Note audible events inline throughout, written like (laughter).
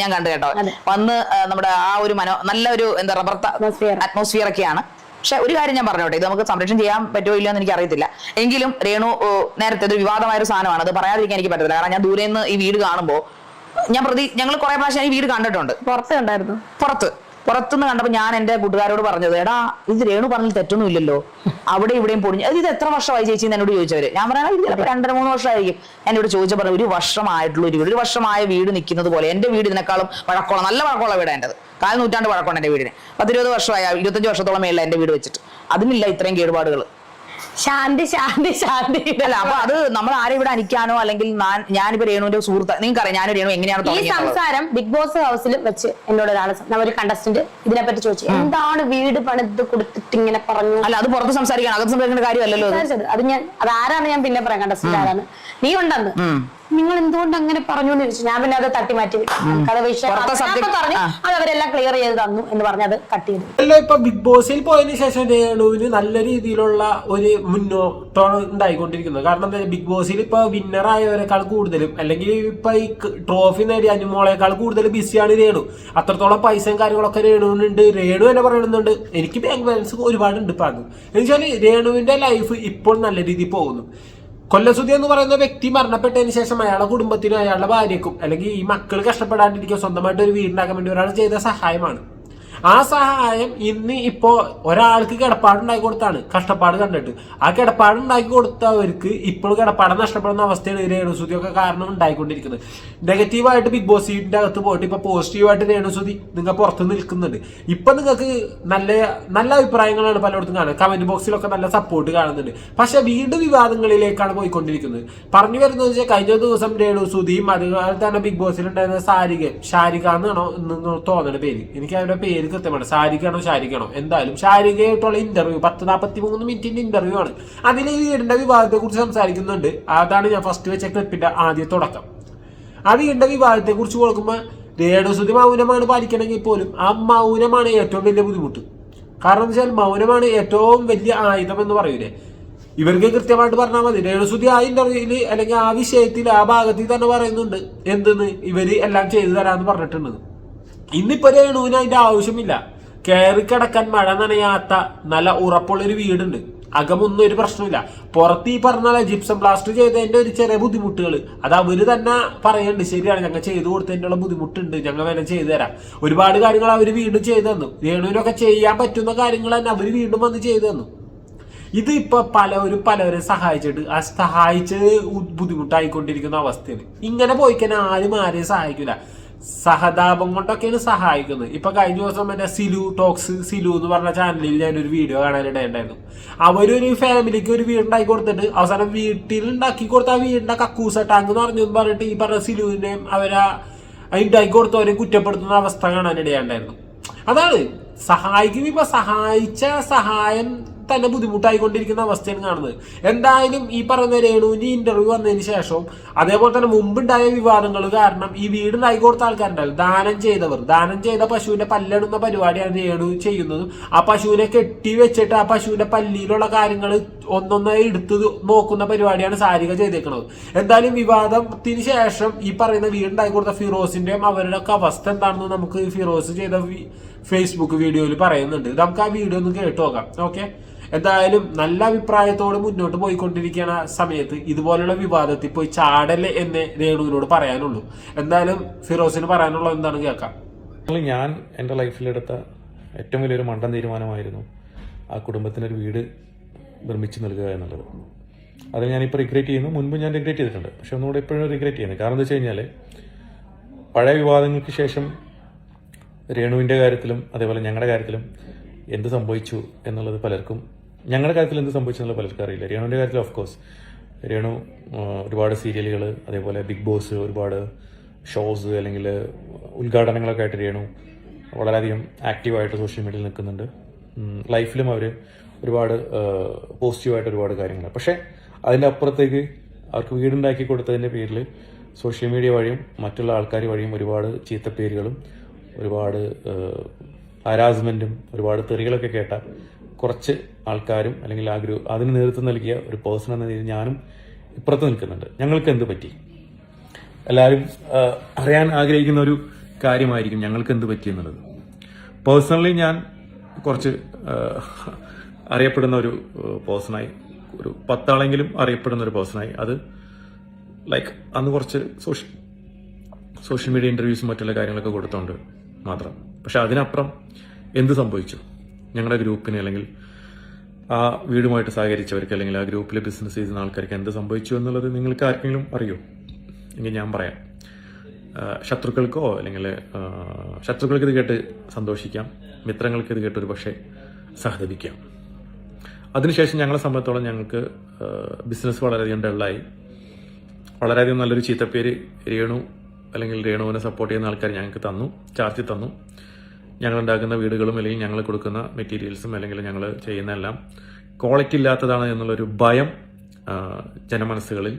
ഞാൻ കണ്ടു കേട്ടോ. വന്ന് നമ്മുടെ ആ ഒരു മനോ നല്ലൊരു എന്താ റബ്ബർ. അറ്റ്മോസ്ഫിയർ ഒക്കെയാണ്. പക്ഷെ ഒരു കാര്യം ഞാൻ പറഞ്ഞോട്ടെ. ഇത് നമുക്ക് സംരക്ഷണം ചെയ്യാൻ പറ്റുമോ ഇല്ലയോ എന്ന് എനിക്ക് അറിയത്തില്ല എങ്കിലും രേണു നേരത്തെ ഒരു വിവാദമായ ഒരു സാധനമാണ്. അത് പറയാതിരിക്കാൻ എനിക്ക് പറ്റത്തില്ല. കാരണം ഞാൻ ദൂരെ നിന്ന് ഈ വീട് കാണുമ്പോൾ ഞാൻ പ്രതി ഞങ്ങൾ കുറെ പ്രാവശ്യം ഈ വീട് കണ്ടിട്ടുണ്ട്. പുറത്ത് കണ്ടായിരുന്നു. പുറത്ത്. പുറത്തുനിന്ന് കണ്ടപ്പോൾ ഞാൻ എന്റെ കൂട്ടുകാരോട് പറഞ്ഞത് എടാ ഇത് രേണു പറഞ്ഞിൽ തെറ്റൊന്നും ഇല്ലല്ലോ അവിടെ ഇവിടെയും പൊടിഞ്ഞു അത് ഇത് എത്ര വർഷമായി ചേച്ചി? എന്ന് എന്നോട് ചോദിച്ചവര്. ഞാൻ പറയാം ഇത് ചിലപ്പോൾ രണ്ടര മൂന്ന് വർഷമായിരിക്കും. എന്നോട് ചോദിച്ച പറഞ്ഞു, ഒരു വർഷമായിട്ടുള്ള ഒരു വീട് ഒരു വർഷമായ വീട് നിൽക്കുന്നത് പോലെ എന്റെ വീട് ഇതിനേക്കാളും വഴക്കമുള്ള നല്ല വഴക്കമുള്ള വീടാ കാല നൂറ്റാണ്ട് വഴക്കമുണ്ട് എന്റെ വീടിന്. പത്തിരുപത് വർഷമായ ഇരുപത്തഞ്ച് വർഷത്തോളം മേളിൽ എന്റെ വീട് വെച്ചിട്ട്. അതിനില്ല ഇത്രയും കേടുപാടുകൾ ശാന്തി ശാന്തി ശാന്തി. അല്ല അപ്പൊ അത് നമ്മൾ ആരെ ഇവിടെ അനിക്കാനോ അല്ലെങ്കിൽ ഞാനിപ്പോ രേണുവിന്റെ സുഹൃത്ത് നിങ്ങൾക്കറിയാം ഞാൻ രേണു എങ്ങനെയാണ് ഈ സംസാരം ബിഗ് ബോസ് ഹൗസിൽ വെച്ച് എന്നോട് ഒരാൾ ഒരു കണ്ടസ്റ്റന്റ് ഇതിനെപ്പറ്റി ചോദിച്ചു. എന്താണ് വീട് പണിത് കൊടുത്തിട്ട് ഇങ്ങനെ പറഞ്ഞു? അല്ല അത് പുറത്ത് സംസാരിക്കണം. അകത്ത് സംസാരിക്കേണ്ട കാര്യമല്ലല്ലോ അത്. അത് ഞാൻ അത് ആരാണ് ഞാൻ പിന്നെ പറയാം കണ്ടസ്റ്റന്റ് ആരാണ്? നീ ഉണ്ടെന്ന്. നിങ്ങൾ എന്തുകൊണ്ട് അങ്ങനെ പറഞ്ഞു എന്ന് ചോദിച്ചു. ഞാൻ പിന്നെ അത് തട്ടി മാറ്റി. വിട്ടു. വിഷയം പുറത്തെ subject- അപ്പൊ പറഞ്ഞു ആ. അത് അവരെല്ലാം ക്ലിയർ ചെയ്ത് തന്നു എന്ന് പറഞ്ഞ് അത് കട്ട് ചെയ്തു. അല്ല ഇപ്പൊ ബിഗ് ബോസിൽ പോയതിനു ശേഷം രേണുവിന് നല്ല രീതിയിലുള്ള ഒരു മുന്നോട്ടാണ് ഉണ്ടായിക്കൊണ്ടിരിക്കുന്നത് കാരണം എന്താ ബിഗ് ബോസിൽ ഇപ്പൊ വിന്നർ ആയവരെക്കാൾ കൂടുതലും അല്ലെങ്കിൽ ഇപ്പൊ ഈ ട്രോഫി നേടിയ അനുമോളേക്കാൾ കൂടുതൽ ബിസിയാണ് രേണു. അത്രത്തോളം പൈസയും കാര്യങ്ങളൊക്കെ രേണുവിനുണ്ട്. രേണു എന്നെ പറയുന്നുണ്ട് എനിക്ക് ബാങ്ക് ബാലൻസ് ഒരുപാടുണ്ട് ഇപ്പൊ അത് എന്നുവെച്ചാൽ രേണുവിന്റെ ലൈഫ് ഇപ്പോൾ നല്ല രീതിയിൽ പോകുന്നു. കൊല്ലസുതി എന്ന് പറയുന്ന വ്യക്തി മരണപ്പെട്ടതിന് ശേഷം അയാളുടെ കുടുംബത്തിനും അയാളുടെ ഭാര്യക്കും അല്ലെങ്കിൽ ഈ മക്കൾ കഷ്ടപ്പെടാണ്ടിരിക്കുക സ്വന്തമായിട്ട് ഒരു വീടുണ്ടാക്കാൻ വേണ്ടി ഒരാൾ ചെയ്ത സഹായമാണ്. ആ സഹായം ഇന്ന് ഇപ്പോ ഒരാൾക്ക് കിടപ്പാടുണ്ടാക്കി കൊടുത്താണ്. കഷ്ടപ്പാട് കണ്ടിട്ട്. ആ കിടപ്പാടുണ്ടാക്കി കൊടുത്തവർക്ക് ഇപ്പോൾ കിടപ്പാട് നഷ്ടപ്പെടുന്ന അവസ്ഥയാണ് രേണുസുതിയൊക്കെ കാരണം ഉണ്ടായിക്കൊണ്ടിരിക്കുന്നത്. നെഗറ്റീവായിട്ട് ബിഗ് ബോസിന്റെ അകത്ത് പോയിട്ട് ഇപ്പൊ പോസിറ്റീവായിട്ട് രേണുസുതി നിങ്ങൾ പുറത്ത് നിൽക്കുന്നുണ്ട്. ഇപ്പൊ നിങ്ങൾക്ക് നല്ല നല്ല അഭിപ്രായങ്ങളാണ് പലയിടത്തും കാണുന്നത്. കമന്റ് ബോക്സിലൊക്കെ നല്ല സപ്പോർട്ട് കാണുന്നുണ്ട്. പക്ഷെ വീണ്ടും വിവാദങ്ങളിലേക്കാണ് പോയിക്കൊണ്ടിരിക്കുന്നത്. പറഞ്ഞു വരുന്നത് വെച്ചാൽ കഴിഞ്ഞ ദിവസം രേണുസുതിയും അതുപോലെ തന്നെ ബിഗ് ബോസിൽ ഉണ്ടായിരുന്ന സാരിക ഷാരിക എന്നാണോ എന്ന് തോന്നുന്ന പേര്. എനിക്ക് അവരുടെ പേര് കൃത്യമാണ് സാരികയാണോ ഷാരികയാണോ എന്തായാലും ശാരീരികമായിട്ടുള്ള ഇന്റർവ്യൂ പത്ത് നാൽപ്പത്തി മൂന്ന് മിനിറ്റിന്റെ ഇന്റർവ്യൂ ആണ്. അതിൽ ഈ വീടിന്റെ വിവാദത്തെ കുറിച്ച് സംസാരിക്കുന്നുണ്ട്. അതാണ് ഞാൻ ഫസ്റ്റ് വെച്ച ക്ലിപ്പിന്റെ ആദ്യ തുടക്കം. ആ വീടിന്റെ വിവാദത്തെ കുറിച്ച് കൊടുക്കുമ്പോൾ രേണുസുതി മൗനമാണ് പാലിക്കണമെങ്കിൽ പോലും ആ മൗനമാണ് ഏറ്റവും വലിയ ബുദ്ധിമുട്ട്. കാരണം എന്ന് വെച്ചാൽ മൗനമാണ് ഏറ്റവും വലിയ ആയുധം എന്ന് പറയൂലേ. ഇവർക്ക് കൃത്യമായിട്ട് പറഞ്ഞാൽ മതി. രേണുസുതി ആ ഇന്റർവ്യൂവിൽ അല്ലെങ്കിൽ ആ വിഷയത്തിൽ ആ ഭാഗത്തിൽ തന്നെ പറയുന്നുണ്ട്. എന്തെന്ന് ഇവർ എല്ലാം ചെയ്തു തരാന്ന് പറഞ്ഞിട്ടുണ്ട് ഇന്നിപ്പോ ഒരു രേണുവിന് അതിന്റെ ആവശ്യമില്ല. കയറി കിടക്കാൻ മഴ നനയാത്ത നല്ല ഉറപ്പുള്ളൊരു വീടുണ്ട്. അകമൊന്നും ഒരു പ്രശ്നമില്ല. പുറത്ത് ഈ പറഞ്ഞ ജിപ്സം ബ്ലാസ്റ്റ് ചെയ്തതിന്റെ ഒരു ചെറിയ ബുദ്ധിമുട്ടുകൾ അത് അവർ തന്നെ പറയുന്നുണ്ട് ശരിയാണ് ഞങ്ങൾ ചെയ്തു കൊടുത്തതിന്റെ ഉള്ള ബുദ്ധിമുട്ടുണ്ട് ഞങ്ങൾ വേണം ചെയ്തു തരാം. ഒരുപാട് കാര്യങ്ങൾ അവർ വീണ്ടും ചെയ്തു തന്നു. രേണുവിനൊക്കെ ചെയ്യാൻ പറ്റുന്ന കാര്യങ്ങൾ തന്നെ അവർ വീണ്ടും വന്ന് ചെയ്തു തന്നു. ഇത് ഇപ്പൊ പലവരും പലവരെ സഹായിച്ചിട്ട് ആ സഹായിച്ചത് ബുദ്ധിമുട്ടായിക്കൊണ്ടിരിക്കുന്ന അവസ്ഥയാണ്. ഇങ്ങനെ പോയിക്കാൻ ആരും ആരെയും സഹായിക്കില്ല സഹതാപം കൊണ്ടൊക്കെയാണ് സഹായിക്കുന്നത്. ഇപ്പൊ കഴിഞ്ഞ ദിവസം മറ്റേ സിലു ടോക്സ് സിലു എന്ന് പറഞ്ഞ ചാനലിൽ ഞാൻ ഒരു വീഡിയോ കാണാനിടയുണ്ടായിരുന്നു അവരൊരു ഫാമിലിക്ക് ഒരു വീടുണ്ടാക്കി കൊടുത്തിട്ട് അവസാനം വീട്ടിൽ ഉണ്ടാക്കി കൊടുത്ത ആ വീടിന്റെ കക്കൂസ ടാങ്ക് എന്ന് പറഞ്ഞു പറഞ്ഞിട്ട് ഈ പറഞ്ഞ സിലുവിനെയും അവരാ ഉണ്ടാക്കി കൊടുത്തവരെയും കുറ്റപ്പെടുത്തുന്ന അവസ്ഥ കാണാനിടയുണ്ടായിരുന്നു അതാണ്. സഹായിക്കും ഇപ്പൊ സഹായിച്ച സഹായം തന്നെ ബുദ്ധിമുട്ടായിക്കൊണ്ടിരിക്കുന്ന അവസ്ഥയാണ് കാണുന്നത്. എന്തായാലും ഈ പറയുന്ന രേണുവിന്റെ ഇന്റർവ്യൂ വന്നതിന് ശേഷവും അതേപോലെ തന്നെ മുമ്പുണ്ടായ വിവാദങ്ങൾ കാരണം ഈ വീട് ഉണ്ടാക്കി കൊടുത്ത ആൾക്കാരുണ്ടാവും ദാനം ചെയ്തവർ. ദാനം ചെയ്ത പശുവിന്റെ പല്ലെടുന്ന പരിപാടിയാണ് രേണു ചെയ്യുന്നത്. ആ പശുവിനെ കെട്ടി വെച്ചിട്ട് ആ പശുവിന്റെ പല്ലിയിലുള്ള കാര്യങ്ങൾ ഒന്നൊന്നായി എടുത്ത് നോക്കുന്ന പരിപാടിയാണ് സാരിക ചെയ്തേക്കുന്നത് എന്തായാലും വിവാദത്തിന് ശേഷം ഈ പറയുന്ന വീടുണ്ടാക്കി കൊടുത്ത ഫിറോസിന്റെയും അവരുടെ ഒക്കെ അവസ്ഥ എന്താണെന്ന് നമുക്ക് ഫിറോസ് ചെയ്ത ഫേസ്ബുക്ക് വീഡിയോയിൽ പറയുന്നുണ്ട്. നമുക്ക് ആ വീഡിയോ ഒന്ന് കേട്ടു നോക്കാം. ഓക്കെ എന്തായാലും നല്ല അഭിപ്രായത്തോട് മുന്നോട്ട് പോയിക്കൊണ്ടിരിക്കുന്ന സമയത്ത് ഇതുപോലുള്ള വിവാദത്തിൽ പോയി ചാടൽ എന്ന് രേണുവിനോട് പറയാനുള്ളൂ. എന്തായാലും ഫിറോസിന് പറയാനുള്ളത് എന്താണ് കേൾക്കാം. ഞാൻ എന്റെ ലൈഫിലെടുത്ത ഏറ്റവും വലിയൊരു മണ്ടൻ തീരുമാനമായിരുന്നു ആ കുടുംബത്തിനൊരു വീട് നിർമ്മിച്ച് നൽകുക എന്നുള്ളത്. അത് ഞാനിപ്പോൾ റിഗ്രറ്റ് ചെയ്യുന്നു. മുൻപ് ഞാൻ റിഗ്രറ്റ് ചെയ്തിട്ടുണ്ട്. പക്ഷെ ഒന്നുകൂടെ ഇപ്പോഴും റിഗ്രറ്റ് ചെയ്യുന്നത് കാരണം എന്താ വെച്ച് കഴിഞ്ഞാൽ പഴയ വിവാദങ്ങൾക്ക് ശേഷം രേണുവിന്റെ കാര്യത്തിലും അതേപോലെ ഞങ്ങളുടെ കാര്യത്തിലും എന്ത് സംഭവിച്ചു എന്നുള്ളത് പലർക്കും ഞങ്ങളുടെ കാര്യത്തിൽ എന്ത് സംഭവിച്ചെന്നുള്ള പലർക്കും അറിയില്ല. രേണുവിന്റെ കാര്യത്തിൽ ഓഫ് കോഴ്സ് രേണു ഒരുപാട് സീരിയലുകൾ അതേപോലെ ബിഗ് ബോസ് ഒരുപാട് ഷോസ് അല്ലെങ്കിൽ ഉദ്ഘാടനങ്ങളൊക്കെ ആയിട്ട് രേണു വളരെയധികം ആക്റ്റീവായിട്ട് സോഷ്യൽ മീഡിയയിൽ നിൽക്കുന്നുണ്ട്. ലൈഫിലും അവർ ഒരുപാട് പോസിറ്റീവായിട്ട് ഒരുപാട് കാര്യങ്ങൾ പക്ഷേ അതിന്റെ അപ്പുറത്തേക്ക് അവർക്ക് വീടുണ്ടാക്കി കൊടുത്തതിന്റെ പേരിൽ സോഷ്യൽ മീഡിയ വഴിയും മറ്റുള്ള ആൾക്കാർ വഴിയും ഒരുപാട് ചീത്തപ്പേരുകളും ഒരുപാട് ഹരാസ്മെന്റും ഒരുപാട് തെറികളൊക്കെ കേട്ട കുറച്ച് ആൾക്കാരും അല്ലെങ്കിൽ ആ ഗ്രൂപ്പ് അതിന് നേതൃത്വം നൽകിയ ഒരു പേഴ്സൺ എന്ന രീതിയിൽ ഞാനും ഇപ്പുറത്ത് നിൽക്കുന്നുണ്ട്. ഞങ്ങൾക്ക് എന്ത് പറ്റി? എല്ലാവരും അറിയാൻ ആഗ്രഹിക്കുന്ന ഒരു കാര്യമായിരിക്കും ഞങ്ങൾക്ക് എന്ത് പറ്റി എന്നുള്ളത്. പേഴ്സണലി ഞാൻ കുറച്ച് അറിയപ്പെടുന്ന ഒരു പേഴ്സണായി ഒരു പത്താളെങ്കിലും അറിയപ്പെടുന്ന ഒരു പേഴ്സണായി അത് ലൈക്ക് അന്ന് കുറച്ച് സോഷ്യൽ സോഷ്യൽ മീഡിയ ഇന്റർവ്യൂസും മറ്റുള്ള കാര്യങ്ങളൊക്കെ കൊടുത്തോണ്ട് മാത്രം. പക്ഷെ അതിനപ്പുറം എന്ത് സംഭവിച്ചു? ഞങ്ങളുടെ ഗ്രൂപ്പിന് അല്ലെങ്കിൽ ആ വീടുമായിട്ട് സഹകരിച്ചവർക്ക് അല്ലെങ്കിൽ ആ ഗ്രൂപ്പിലെ ബിസിനസ് ചെയ്യുന്ന ആൾക്കാർക്ക് എന്ത് സംഭവിച്ചു എന്നുള്ളത് നിങ്ങൾക്ക് ആർക്കെങ്കിലും അറിയോ? എങ്കിൽ ഞാൻ പറയാം. ശത്രുക്കൾക്കോ അല്ലെങ്കിൽ ശത്രുക്കൾക്ക് ഇത് കേട്ട് സന്തോഷിക്കാം. മിത്രങ്ങൾക്ക് ഇത് കേട്ട് ഒരു പക്ഷേ സഹതപിക്കാം. അതിനുശേഷം ഞങ്ങളെ സംബന്ധിച്ചോളം ഞങ്ങൾക്ക് ബിസിനസ് വളരെയധികം ഡള്ളായി വളരെയധികം നല്ലൊരു ചീത്തപ്പേര് രേണു അല്ലെങ്കിൽ രേണുവിനെ സപ്പോർട്ട് ചെയ്യുന്ന ആൾക്കാർ ഞങ്ങൾക്ക് തന്നു ചാർജ് തന്നു. ഞങ്ങൾ ഉണ്ടാക്കുന്ന വീടുകളും അല്ലെങ്കിൽ ഞങ്ങൾ കൊടുക്കുന്ന മെറ്റീരിയൽസും അല്ലെങ്കിൽ ഞങ്ങൾ ചെയ്യുന്ന എല്ലാം ക്വാളിറ്റി ഇല്ലാത്തതാണ് എന്നുള്ളൊരു ഭയം ജനമനസ്സുകളിൽ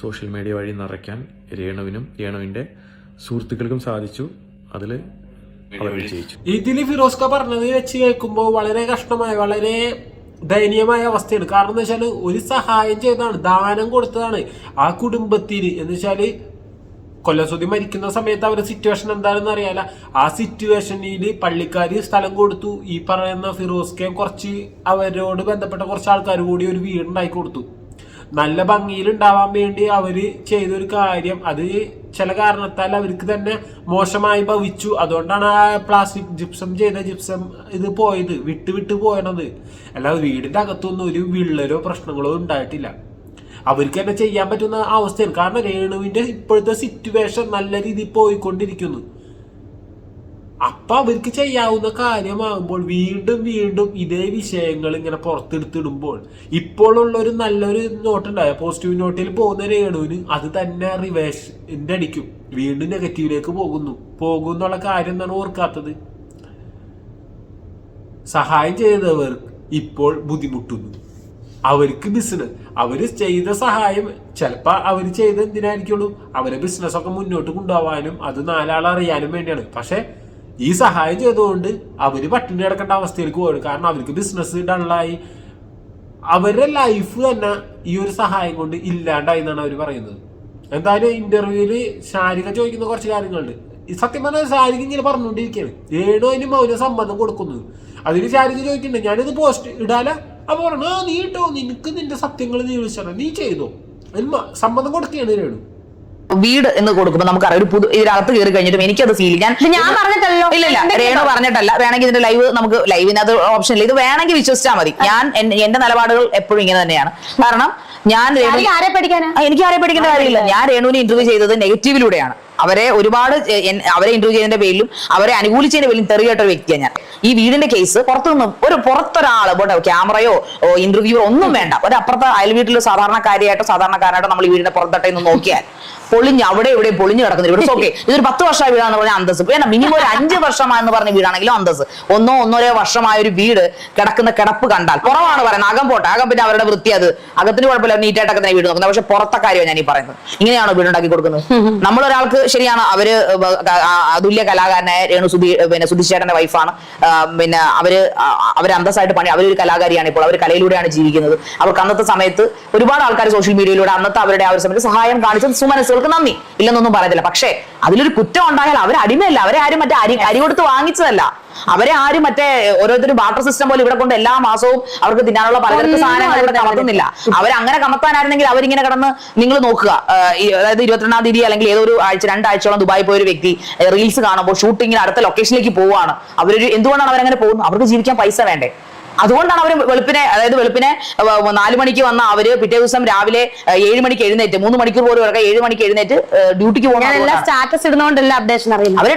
സോഷ്യൽ മീഡിയ വഴി നിറയ്ക്കാൻ രേണുവിനും രേണുവിന്റെ സുഹൃത്തുക്കൾക്കും സാധിച്ചു. അതിൽ ഇതിൽ ഫിറോസ്ക പറഞ്ഞത് വെച്ച് കേൾക്കുമ്പോൾ വളരെ കഷ്ടമായ വളരെ ദയനീയമായ അവസ്ഥയാണ്. കാരണം എന്താ വെച്ചാൽ ഒരു സഹായം ചെയ്തതാണ് ദാനം കൊടുത്തതാണ് ആ കുടുംബത്തിന്. എന്ന് വെച്ചാൽ കൊല്ലസുതി മരിക്കുന്ന സമയത്ത് അവരുടെ സിറ്റുവേഷൻ എന്താണെന്ന് അറിയാല ആ സിറ്റുവേഷനിൽ പള്ളിക്കാര് സ്ഥലം കൊടുത്തു. ഈ പറയുന്ന ഫിറോസ്കയും കുറച്ച് അവരോട് ബന്ധപ്പെട്ട കുറച്ച് ആൾക്കാർ കൂടി ഒരു വീടുണ്ടാക്കി കൊടുത്തു. നല്ല ഭംഗിയിൽ ഉണ്ടാവാൻ വേണ്ടി അവർ ചെയ്തൊരു കാര്യം. അത് ചില കാരണത്താൽ അവർക്ക് തന്നെ മോശമായി ഭവിച്ചു. അതുകൊണ്ടാണ് ആ പ്ലാസ്റ്റിക് ജിപ്സം ചെയ്ത ജിപ്സം ഇത് പോയത്. വിട്ട് വിട്ട് പോയണത്. അല്ലാതെ വീടിന്റെ അകത്തൊന്നും ഒരു വിള്ളലോ പ്രശ്നങ്ങളോ ഉണ്ടായിട്ടില്ല. അവർക്ക് തന്നെ ചെയ്യാൻ പറ്റുന്ന അവസ്ഥയാണ്. കാരണം രേണുവിന്റെ ഇപ്പോഴത്തെ സിറ്റുവേഷൻ നല്ല രീതിയിൽ പോയിക്കൊണ്ടിരിക്കുന്നു. അപ്പൊ അവർക്ക് ചെയ്യാവുന്ന കാര്യമാകുമ്പോൾ വീണ്ടും വീണ്ടും ഇതേ വിഷയങ്ങൾ ഇങ്ങനെ പുറത്തെടുത്തിടുമ്പോൾ ഇപ്പോഴുള്ള ഒരു നല്ലൊരു നോട്ടുണ്ടായ. പോസിറ്റീവ് നോട്ടിൽ പോകുന്ന രേണുവിന് അത് തന്നെ റിവേഷ് അടിക്കും. വീണ്ടും നെഗറ്റീവിലേക്ക് പോകുന്നു. പോകും എന്നുള്ള കാര്യം എന്താണ് ഓർക്കാത്തത്? സഹായം ചെയ്തവർ ഇപ്പോൾ ബുദ്ധിമുട്ടുന്നു. അവർക്ക് ബിസിനസ് അവർ ചെയ്ത സഹായം ചിലപ്പോൾ അവർ ചെയ്ത എന്തിനായിരിക്കുള്ളൂ? അവരെ ബിസിനസ്സൊക്കെ മുന്നോട്ട് കൊണ്ടുപോകാനും അത് നാലാൾ അറിയാനും വേണ്ടിയാണ്. പക്ഷേ ഈ സഹായം ചെയ്തുകൊണ്ട് അവർ പട്ടിണി കിടക്കേണ്ട അവസ്ഥയിലേക്ക് പോകും കാരണം അവർക്ക് ബിസിനസ് ഡള്ളായി അവരുടെ ലൈഫ് തന്നെ ഈ ഒരു സഹായം കൊണ്ട് ഇല്ലാണ്ടായി എന്നാണ് അവർ പറയുന്നത്. എന്തായാലും ഇന്റർവ്യൂവിൽ ശാരിക ചോദിക്കുന്ന കുറച്ച് കാര്യങ്ങളുണ്ട്. സത്യം പറഞ്ഞാൽ ശാരിക ഇങ്ങനെ പറഞ്ഞുകൊണ്ടിരിക്കുകയാണ്. ഏഴോ അതിന് മൗന സമ്മതം കൊടുക്കുന്നത്. അതിന് ശാരിക ചോദിക്കുന്നുണ്ട് ഞാനിത് പോസ്റ്റ് ഇടാല അപ്പൊ പറഞ്ഞു ആ നീ ഇട്ടോ നിനക്ക് നിന്റെ സത്യങ്ങൾ നീ വിളിച്ചാണ് നീ ചെയ്തോ. സമ്മതം കൊടുക്കുകയാണ് രേണു വീട് എന്ന് കൊടുക്കുമ്പോൾ നമുക്കറിയാം ഒരു പുതു ഇതിനകത്ത് കയറി കഴിഞ്ഞിട്ടും എനിക്കത് ഫീൽ ഞാൻ ഞാൻ പറഞ്ഞിട്ടല്ലോ. ഇല്ല ഇല്ല രേണു പറഞ്ഞിട്ടല്ല. വേണമെങ്കിൽ ഇതിന്റെ ലൈവ് നമുക്ക് ലൈവിനകത്ത് ഓപ്ഷൻ ഇല്ല. ഇത് വേണമെങ്കിൽ വിശ്വസിച്ചാൽ മതി. ഞാൻ എന്റെ നിലപാടുകൾ എപ്പോഴും ഇങ്ങനെ തന്നെയാണ്. കാരണം ഞാൻ രേണു ആരെ പഠിക്കാനാ? എനിക്ക് ആരെ പഠിക്കേണ്ട കാര്യമില്ല. ഞാൻ രേണുവിനെ ഇന്റർവ്യൂ ചെയ്തത് നെഗറ്റീവിലൂടെയാണ് അവരെ ഒരുപാട് അവരെ ഇന്റർവ്യൂ ചെയ്തതിന്റെ പേരിലും അവരെ അനുകൂലിച്ചതിന്റെ പേരിലും തെറിയേട്ട ഒരു വ്യക്തിയാണ് ഞാൻ. ഈ വീടിന്റെ കേസ് പുറത്തുനിന്ന് ഒരു പുറത്തൊരാൾ പോട്ടെ ക്യാമറയോ ഇന്റർവ്യൂ ഒന്നും വേണ്ട. ഒരു അപ്പുറത്തെ അയൽ വീട്ടിൽ സാധാരണക്കാരിയായിട്ടോ സാധാരണക്കാരായിട്ടോ നമ്മൾ ഈ വീടിന്റെ പുറത്തട്ടെ നിന്ന് നോക്കിയാൽ പൊളിഞ്ഞ് അവിടെ ഇവിടെ പൊളിഞ്ഞു കിടക്കുന്നു ഇവിടെ ഓക്കെ ഇതൊരു പത്ത് വർഷമായ വീടാന്ന് പറഞ്ഞാൽ അന്തസ് വേണ്ട മിനിമം ഒരു അഞ്ച് വർഷമായെന്ന് പറഞ്ഞ വീടാണെങ്കിലും അന്തസ് ഒന്നോ ഒന്നോരോ വർഷമായ ഒരു വീട് കിടക്കുന്ന കിടപ്പ് കണ്ടാൽ കുറവാണ് പറയുന്നത്. അകം പോട്ടെ അകം പിന്നെ അവരുടെ വൃത്തി അത്. അകത്തിന് കുഴപ്പമില്ല നീറ്റായിട്ടൊക്കെ തന്നെ വീട് നോക്കുന്നത്. പക്ഷെ പുറത്തെ കാര്യമാണ് ഞാൻ ഈ പറയുന്നത്. ഇങ്ങനെയാണോ വീടുണ്ടാക്കി കൊടുക്കുന്നത്? നമ്മളൊരാൾക്ക് ശരിയാണ്. അവർ അതുല്യ കലാകാരനായ രേണു സുധി പിന്നെ സുധിച്ചേട്ടന്റെ വൈഫാണ്. പിന്നെ അവർ അവർ അന്തസ്സായിട്ട് പണി അവരൊരു കലാകാരിയാണ് ഇപ്പോൾ. അവർ കലയിലൂടെയാണ് ജീവിക്കുന്നത്. അവർക്ക് അന്നത്തെ സമയത്ത് ഒരുപാട് ആൾക്കാർ സോഷ്യൽ മീഡിയയിലൂടെ അന്നത്തെ അവരുടെ ആ ഒരു സമയത്ത് സഹായം കാണിച്ചത് സുമനസ്സുകൾക്ക് നന്ദി. ഇല്ലെന്നൊന്നും പറയത്തില്ല പക്ഷേ അതിലൊരു കുറ്റം ഉണ്ടായാൽ അവർ അടിമയല്ല. അവരെ ആരും മറ്റേ അരി അരി കൊടുത്ത് വാങ്ങിച്ചതല്ല. അവരെ ആരും മറ്റേ ഓരോരുത്തരും വാട്ടർ സിസ്റ്റം പോലെ ഇവിടെ കൊണ്ട് എല്ലാ മാസവും അവർക്ക് തിന്നാനുള്ള പലതരത്തിൽ സാധനങ്ങൾ ഇവിടെ കമത്തുന്നില്ല അവരങ്ങനെ കമത്താനായിരുന്നെങ്കിൽ അവരിങ്ങനെ കിടന്ന് നിങ്ങൾ നോക്കുക. അതായത് ഇരുപത്തിരണ്ടാം തീയതി അല്ലെങ്കിൽ ഏതൊരു ആഴ്ച രണ്ടാഴ്ചയോളം ദുബായി പോയ ഒരു വ്യക്തി റീൽസ് കാണുമ്പോൾ ഷൂട്ടിങ്ങിന് അടുത്ത ലൊക്കേഷനിലേക്ക് പോവുകയാണ്. അവരൊരു എന്തുകൊണ്ടാണ് അവരങ്ങനെ പോകുന്നത്? അവർക്ക് ജീവിക്കാൻ പൈസ വേണ്ടേ? അതുകൊണ്ടാണ് അവർ വെളുപ്പിനെ അതായത് വെളുപ്പിനെ നാലു മണിക്ക് വന്ന അവർ പിറ്റേ ദിവസം രാവിലെ ഏഴ് മണിക്ക് എഴുന്നേറ്റ് മൂന്ന് മണിക്കൂർ പോലും ഇറക്കാം ഏഴ് മണിക്ക് എഴുന്നേറ്റ് ഡ്യൂട്ടിക്ക് പോകുന്ന സ്റ്റാറ്റസ് ഇടുന്നോണ്ടല്ല അപ്ഡേഷൻ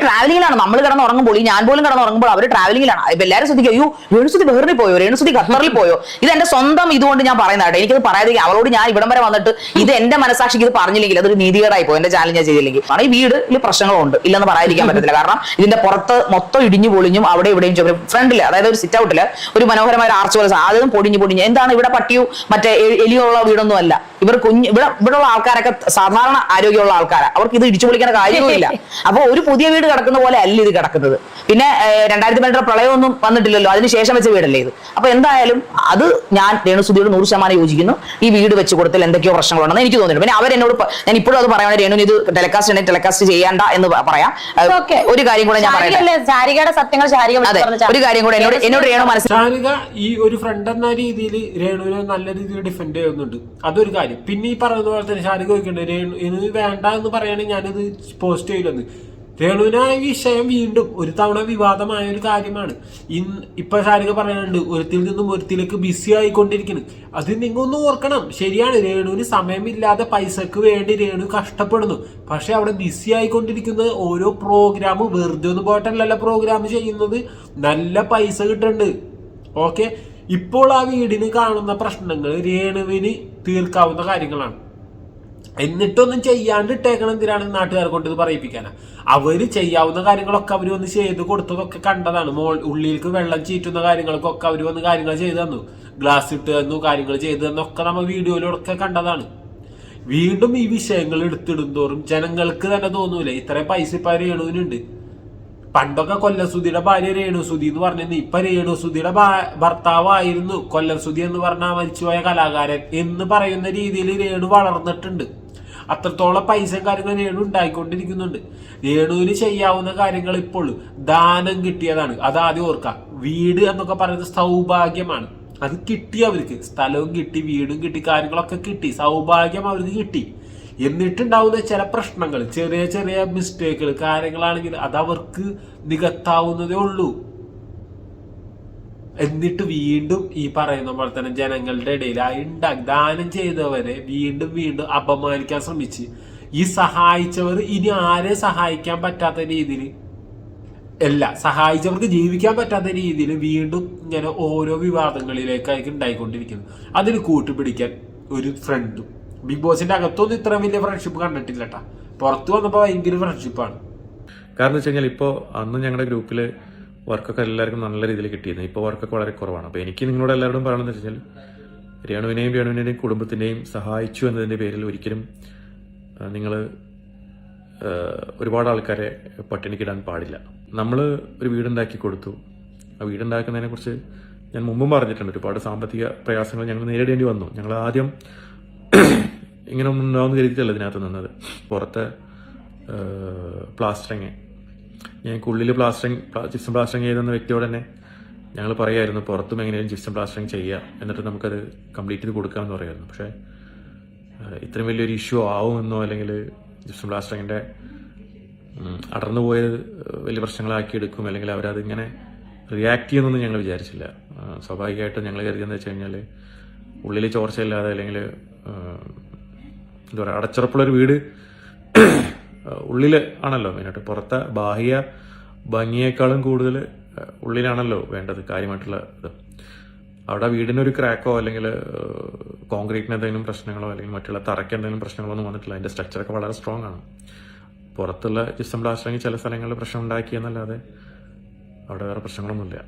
ട്രാവലിംഗിലാണ്. നമ്മൾ കിടന്ന് ഉറങ്ങുമ്പോൾ ഈ ഞാൻ പോലും കിടന്ന് ഉറങ്ങുമ്പോൾ അവർ ട്രാവലിംഗിലാണ്. ഇപ്പൊ എല്ലാവരും ശ്രദ്ധിക്കും അയ്യോ രേണുസുതി ബഹറിൽ പോയോ? രേണുസുതി ഖത്തറിൽ പോയോ? ഇത് എന്റെ സ്വന്തം ഇതുകൊണ്ട് ഞാൻ പറയുന്നതായിട്ട് എനിക്കത് പറയാതെ അവളോട് ഞാൻ ഇവിടം വരെ വന്നിട്ട് ഇത് എന്റെ മനസാക്ഷിക്ക് ഇത് പറഞ്ഞില്ലെങ്കിൽ അതൊരു നീതികേടായി പോയി. എന്റെ ചാനൽ ഞാൻ ചെയ്തില്ലെങ്കിൽ. കാരണം ഈ വീട് പ്രശ്നങ്ങളുണ്ട്. ഇല്ലെന്ന് പറയാതിരിക്കാൻ പറ്റത്തില്ല. കാരണം ഇതിന്റെ പുറത്ത് മൊത്തം ഇടിഞ്ഞു പൊളിഞ്ഞും അവിടെ ഇവിടെയും ഫ്രണ്ടിൽ അതായത് ഒരു സിറ്റ് ഔട്ടിൽ ഒരു മനോഹരമായ ഒരു ആർച്ച് പോലെ അതും പൊടിഞ്ഞു പൊടിഞ്ഞു. എന്താണ് ഇവിടെ പട്ടിയും? മറ്റേ എലിയുള്ള വീടൊന്നും അല്ല ഇവർ കുഞ്ഞ് ഇവിടെ ഇവിടെയുള്ള ആൾക്കാരൊക്കെ സാധാരണ ആരോഗ്യമുള്ള ആൾക്കാരാണ് അവർക്ക് ഇത് ഇടിച്ചു പൊളിക്കേണ്ട കാര്യവുമില്ല. (laughs) അപ്പൊ ഒരു പുതിയ വീട് കിടക്കുന്ന പോലെ അല്ല ഇത് കിടക്കുന്നത്. പിന്നെ രണ്ടായിരത്തി പന്ത്രണ്ട് പ്രളയമൊന്നും വന്നിട്ടില്ലല്ലോ. അതിനുശേഷം വെച്ച വീടല്ലേ ഇത്. അപ്പൊ എന്തായാലും അത് ഞാൻ രേണുസുതിയോട് നൂറ് ശതമാനം യോജിക്കുന്നു. ഈ വീട് വെച്ച് കൊടുത്തിൽ എന്തൊക്കെയോ പ്രശ്നങ്ങളുണ്ടെന്ന് എനിക്ക് തോന്നുന്നു പിന്നെ അവരെന്നോട് ഞാൻ ഇപ്പോഴും അത് പറയുന്നത് രേണു ഇത് ടെലികാസ്റ്റ് ഉണ്ടെങ്കിൽ ടെലികാസ്റ്റ് ചെയ്യേണ്ട എന്ന് പറയാം. ഒരു കാര്യം കൂടെ ഞാൻ പറയാം ഒരു കാര്യം കൂടെ എന്നോട് എന്നോട് രേണു മനസ്സിൽ ഷാനിക ഈ ഒരു ഫ്രണ്ട് എന്ന രീതിയിൽ രേണുവിനെ നല്ല രീതിയിൽ ഡിഫെൻഡ് ചെയ്യുന്നുണ്ട്. അതൊരു കാര്യം. പിന്നെ ഈ പറയുന്ന പോലെ തന്നെ ഷാനിക ചോദിക്കുന്നുണ്ട് രേണു ഇത് വേണ്ട എന്ന് പറയുകയാണെങ്കിൽ ഞാനിത് പോസ്റ്റ് ചെയ്യില്ലെന്ന് രേണുവിന് ആ വിഷയം വീണ്ടും ഒരു തവണ വിവാദമായ ഒരു കാര്യമാണ്. ഇന്ന് ഇപ്പൊ ഷാനിക പറയുന്നുണ്ട് ഒരുത്തിൽ നിന്നും ഒരുത്തിലേക്ക് ബിസി ആയിക്കൊണ്ടിരിക്കുന്നു. അത് നിങ്ങൾ ഒന്ന് ഓർക്കണം. ശരിയാണ് രേണുവിന് സമയമില്ലാതെ പൈസക്ക് വേണ്ടി രേണു കഷ്ടപ്പെടുന്നു. പക്ഷെ അവിടെ ബിസി ആയിക്കൊണ്ടിരിക്കുന്നത് ഓരോ പ്രോഗ്രാം വെറുതെ ഒന്ന് പോയിട്ടല്ല പ്രോഗ്രാം ചെയ്യുന്നത്. നല്ല പൈസ കിട്ടുന്നുണ്ട്. ഓക്കെ? ഇപ്പോൾ ആ വീടിന് കാണുന്ന പ്രശ്നങ്ങൾ രേണുവിന് തീർക്കാവുന്ന കാര്യങ്ങളാണ്. എന്നിട്ടൊന്നും ചെയ്യാണ്ട് ഇട്ടേക്കണം എന്തിനാണ് നാട്ടുകാരെ കൊണ്ട് ഇത് പറയിപ്പിക്കാനാ? അവർ ചെയ്യാവുന്ന കാര്യങ്ങളൊക്കെ അവർ വന്ന് ചെയ്ത് കൊടുത്തതൊക്കെ കണ്ടതാണ്. മോൾ ഉള്ളിലേക്ക് വെള്ളം ചീറ്റുന്ന കാര്യങ്ങൾക്കൊക്കെ അവർ വന്ന് കാര്യങ്ങൾ ചെയ്തു തന്നു. ഗ്ലാസ് ഇട്ട് തന്നു കാര്യങ്ങൾ ചെയ്തു തന്നൊക്കെ നമ്മൾ വീഡിയോയിലൊക്കെ കണ്ടതാണ്. വീണ്ടും ഈ വിഷയങ്ങൾ എടുത്തിടും തോറും ജനങ്ങൾക്ക് തന്നെ തോന്നൂലേ. ഇത്രയും പൈസ ഇപ്പൊ രേണുവിനുണ്ട്. പണ്ടൊക്കെ കൊല്ലസുതിയുടെ ഭാര്യ രേണുസുതി എന്ന് പറഞ്ഞിരുന്നു ഇപ്പൊ രേണുസുതിയുടെ ഭർത്താവായിരുന്നു. കൊല്ലസുതി എന്ന് പറഞ്ഞ മരിച്ചുപോയ കലാകാരൻ എന്ന് പറയുന്ന രീതിയിൽ രേണു വളർന്നിട്ടുണ്ട്. അത്രത്തോളം പൈസ കാര്യങ്ങൾ രേണു ഉണ്ടായിക്കൊണ്ടിരിക്കുന്നുണ്ട്. രേണുവിന് ചെയ്യാവുന്ന കാര്യങ്ങൾ ഇപ്പോൾ ദാനം കിട്ടിയതാണ്. അത് ആദ്യം ഓർക്കാം. വീട് എന്നൊക്കെ പറയുന്നത് സൗഭാഗ്യമാണ്. അത് കിട്ടി അവർക്ക്. സ്ഥലവും കിട്ടി വീടും കിട്ടി കാര്യങ്ങളൊക്കെ കിട്ടി. സൗഭാഗ്യം അവർക്ക് കിട്ടി. എന്നിട്ടുണ്ടാവുന്ന ചില പ്രശ്നങ്ങൾ ചെറിയ ചെറിയ മിസ്റ്റേക്കുകൾ കാര്യങ്ങളാണെങ്കിൽ അത് അവർക്ക് നികത്താവുന്നതേ ഉള്ളൂ. എന്നിട്ട് വീണ്ടും ഈ പറയുന്ന പോലെ തന്നെ ജനങ്ങളുടെ ഇടയിൽ ആ ഉണ്ടാക്കി ദാനം ചെയ്തവരെ വീണ്ടും വീണ്ടും അപമാനിക്കാൻ ശ്രമിച്ച് ഈ സഹായിച്ചവർ ഇനി ആരെ സഹായിക്കാൻ പറ്റാത്ത രീതിയിൽ അല്ല സഹായിച്ചവർക്ക് ജീവിക്കാൻ പറ്റാത്ത രീതിയിൽ വീണ്ടും ഇങ്ങനെ ഓരോ വിവാദങ്ങളിലേക്കായിരിക്കും ഉണ്ടായിക്കൊണ്ടിരിക്കുന്നത്. അതിന് കൂട്ടുപിടിക്കാൻ ഒരു ഫ്രണ്ടും ബിഗ് ബോസിന്റെ അകത്തൊന്നും ഇത്ര വലിയ ഫ്രണ്ട്ഷിപ്പ് കണ്ടിട്ടില്ല കേട്ടാ പുറത്തു വന്നപ്പോൾ ഭയങ്കര ഫ്രണ്ട്ഷിപ്പാണ് കാരണം വെച്ച് കഴിഞ്ഞാൽ ഇപ്പോൾ അന്ന് ഞങ്ങളുടെ ഗ്രൂപ്പിൽ വർക്കൊക്കെ എല്ലാവർക്കും നല്ല രീതിയിൽ കിട്ടിയിരുന്നു. ഇപ്പോൾ വർക്കൊക്കെ വളരെ കുറവാണ്. അപ്പോൾ എനിക്ക് നിങ്ങളോട് എല്ലാവരോടും പറയണമെന്ന് വെച്ച് കഴിഞ്ഞാൽ രേണുവിനെയും രേണുവിന്റെയും കുടുംബത്തിന്റെയും സഹായിച്ചു എന്നതിന്റെ പേരിൽ ഒരിക്കലും നിങ്ങൾ ഒരുപാട് ആൾക്കാരെ പട്ടിണിക്കിടാൻ പാടില്ല. നമ്മൾ ഒരു വീടുണ്ടാക്കി കൊടുത്തു. ആ വീടുണ്ടാക്കുന്നതിനെ കുറിച്ച് ഞാൻ മുമ്പും പറഞ്ഞിട്ടുണ്ട്. ഒരുപാട് സാമ്പത്തിക പ്രയാസങ്ങൾ ഞങ്ങൾ നേരിടേണ്ടി വന്നു. ഞങ്ങൾ ആദ്യം ഇങ്ങനെ ഉണ്ടാവുന്ന രീതിയിലല്ല ഇതിനകത്ത് നിന്നത്. പുറത്തെ പ്ലാസ്റ്ററിങ്. ഞങ്ങൾക്ക് ഉള്ളിൽ പ്ലാസ്റ്ററിങ് ജിപ്സം പ്ലാസ്റ്ററിങ് ചെയ്തെന്ന വ്യക്തിയോട് തന്നെ ഞങ്ങൾ പറയായിരുന്നു പുറത്തും എങ്ങനെയും ജിപ്സം പ്ലാസ്റ്ററിങ് ചെയ്യുക എന്നിട്ട് നമുക്കത് കംപ്ലീറ്റ് ചെയ്ത് കൊടുക്കാമെന്ന് പറയായിരുന്നു. പക്ഷേ ഇത്രയും വലിയൊരു ഇഷ്യൂ ആവുമെന്നോ അല്ലെങ്കിൽ ജിപ്സം പ്ലാസ്റ്ററിങ്ങിന്റെ അടർന്നു പോയത് വലിയ പ്രശ്നങ്ങളാക്കി എടുക്കും അല്ലെങ്കിൽ അവരത് ഇങ്ങനെ റിയാക്ട് ചെയ്യുമെന്നൊന്നും ഞങ്ങൾ വിചാരിച്ചില്ല. സ്വാഭാവികമായിട്ടും ഞങ്ങൾ കരുതിയെന്ന് വെച്ച് കഴിഞ്ഞാൽ ഉള്ളിൽ ചോർച്ചയില്ലാതെ അല്ലെങ്കിൽ എന്താ പറയുക അടച്ചുറപ്പുള്ളൊരു വീട് ഉള്ളിൽ ആണല്ലോ മെയിനായിട്ട്. പുറത്തെ ബാഹ്യ ഭംഗിയേക്കാളും കൂടുതൽ ഉള്ളിലാണല്ലോ വേണ്ടത് കാര്യമായിട്ടുള്ള ഇത്. അവിടെ വീടിനൊരു ക്രാക്കോ അല്ലെങ്കിൽ കോൺക്രീറ്റിന് എന്തെങ്കിലും പ്രശ്നങ്ങളോ അല്ലെങ്കിൽ മറ്റുള്ള തറയ്ക്ക് എന്തെങ്കിലും പ്രശ്നങ്ങളോ ഒന്നും വന്നിട്ടില്ല. അതിന്റെ സ്ട്രക്ചറൊക്കെ വളരെ സ്ട്രോങ് ആണ്. പുറത്തുള്ള ജിസ്റ്റം ബ്ലാസ്റ്ററിങ് ചില സ്ഥലങ്ങളിൽ പ്രശ്നം ഉണ്ടാക്കിയെന്നല്ലാതെ അവിടെ വേറെ പ്രശ്നങ്ങളൊന്നുമില്ല.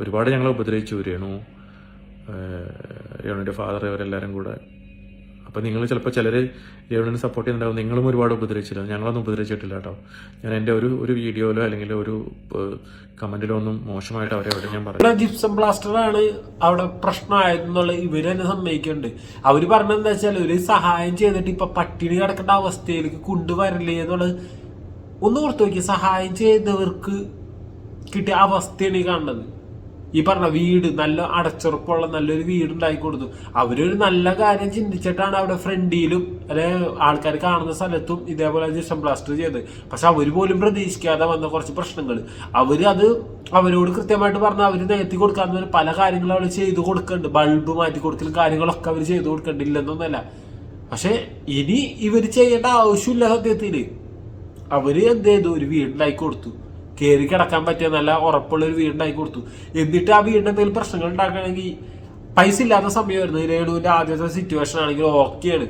ഒരുപാട് ഞങ്ങളെ ഉപദ്രവിച്ചു. രേണു രേണുവിന്റെ ഫാദർ ഇവരെല്ലാവരും കൂടെ അപ്പോൾ നിങ്ങൾ ചിലപ്പോൾ ചിലർ രേണുവിനെ സപ്പോർട്ട് ചെയ്യുന്നുണ്ടാവും. നിങ്ങളും ഒരുപാട് ഉപദ്രവിച്ചില്ല. ഞങ്ങളൊന്നും ഉപദ്രവിച്ചിട്ടില്ല കേട്ടോ. ഞാൻ എന്റെ ഒരു ഒരു വീഡിയോയിലോ അല്ലെങ്കിൽ ഒരു കമന്റിലോ ഒന്നും മോശമായിട്ട് അവരെ അവിടെ ഞാൻ പറഞ്ഞു ജിപ്സം ബ്ലാസ്റ്ററാണ് അവിടെ പ്രശ്നമായതെന്നുള്ള ഇവർ തന്നെ സമ്മതിക്കുന്നുണ്ട്. അവർ പറഞ്ഞത് എന്താ വെച്ചാൽ ഒരു സഹായം ചെയ്തിട്ട് ഇപ്പൊ പട്ടിണി കിടക്കേണ്ട അവസ്ഥയിലേക്ക് കൊണ്ടുവരില്ലേ എന്നുള്ളത് ഒന്ന് ഓർത്ത് നോക്കി സഹായം ചെയ്തവർക്ക് കിട്ടിയ അവസ്ഥയാണ് ഈ കാണുന്നത്. ഈ പറഞ്ഞ വീട് നല്ല അടച്ചുറപ്പുള്ള നല്ലൊരു വീട് ഉണ്ടാക്കി കൊടുത്തു. അവരൊരു നല്ല കാര്യം ചിന്തിച്ചിട്ടാണ് അവിടെ ഫ്രണ്ടിലും അല്ലെ ആൾക്കാർ കാണുന്ന സ്ഥലത്തും ഇതേപോലെ ജിസ്റ്റം ബ്ലാസ്റ്റർ ചെയ്തത്. പക്ഷെ അവർ പോലും പ്രതീക്ഷിക്കാതെ വന്ന കുറച്ച് പ്രശ്നങ്ങൾ അവർ അത് അവരോട് കൃത്യമായിട്ട് പറഞ്ഞാൽ അവർ നികത്തി പറഞ്ഞ പല കാര്യങ്ങളും അവർ ചെയ്തു കൊടുക്കുന്നുണ്ട് ബൾബ് മാറ്റി കൊടുക്കലും കാര്യങ്ങളൊക്കെ അവർ ചെയ്തു കൊടുക്കണ്ടില്ലെന്നൊന്നല്ല പക്ഷെ ഇനി ഇവർ ചെയ്യേണ്ട ആവശ്യമില്ല സത്യത്തിൽ അവർ എന്ത് ചെയ്തു? ഒരു വീടുണ്ടാക്കി കൊടുത്തു. കയറി കിടക്കാൻ പറ്റിയ നല്ല ഉറപ്പുള്ള ഒരു വീടുണ്ടാക്കി കൊടുത്തു. എന്നിട്ട് ആ വീടിന് എന്തെങ്കിലും പ്രശ്നങ്ങൾ ഉണ്ടാക്കണമെങ്കിൽ പൈസ ഇല്ലാത്ത സമയമായിരുന്നു രേണുവിന്റെ ആദ്യത്തെ സിറ്റുവേഷൻ ആണെങ്കിൽ ഓക്കെയാണ്